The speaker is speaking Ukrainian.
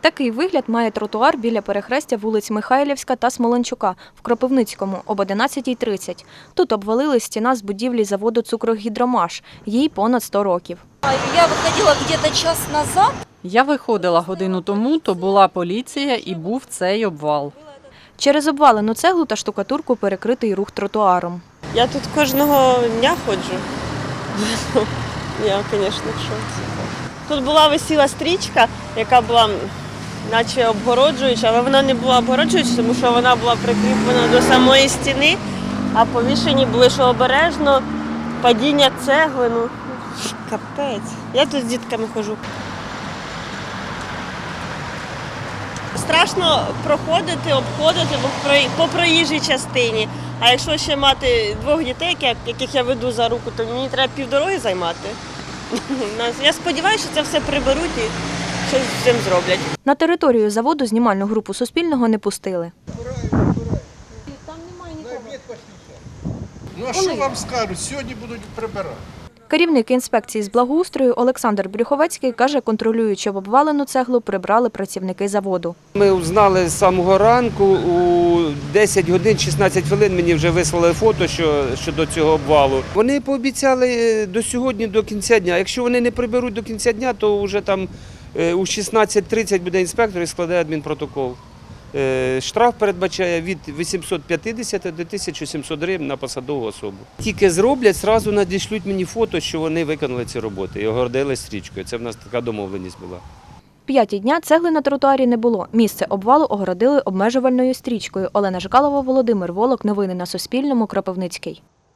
Такий вигляд має тротуар біля перехрестя вулиць Михайлівська та Смоленчука в Кропивницькому об 11.30. Тут обвалили стіна з будівлі заводу «Цукрогідромаш». Їй понад 100 років. Я выходила где-то час назад. Я виходила годину тому, то була поліція і був цей обвал. Через обвалену цеглу та штукатурку перекритий рух тротуаром. Я тут кожного дня ходжу. Я, звісно, в. Тут була висіла стрічка, яка була наче обгороджуюча, але вона не була обгороджуюча, тому що вона була прикріплена до самої стіни, а повішені були, що обережно, падіння цегли. Ну, капець. Я тут з дітками ходжу. Страшно проходити, обходити по проїжджій частині. А якщо ще мати двох дітей, яких я веду за руку, то мені треба півдороги займати. Я сподіваюся, що це все приберуть щось з цим зроблять. На територію заводу знімальну групу Суспільного не пустили. Ну а що вам скажуть? Сьогодні будуть прибирати. Керівник інспекції з благоустрою Олександр Брюховецький каже, контролюють, щоб обвалену цеглу прибрали працівники заводу. Ми узнали з самого ранку, у 10 годин 16 хвилин мені вже вислали фото що, щодо цього обвалу. Вони пообіцяли е, до сьогодні, до кінця дня. Якщо вони не приберуть до кінця дня, то вже там у 16.30 буде інспектор і складе адмінпротокол. Е, Штраф передбачає від 850 до 1700 гривень на посадову особу. Тільки зроблять, зразу надішлють мені фото, що вони виконали ці роботи і огородили стрічкою. Це в нас така домовленість була. П'яті дня цегли на тротуарі не було. Місце обвалу огородили обмежувальною стрічкою. Олена Жикалова, Володимир Волок. Новини на Суспільному. Кропивницький.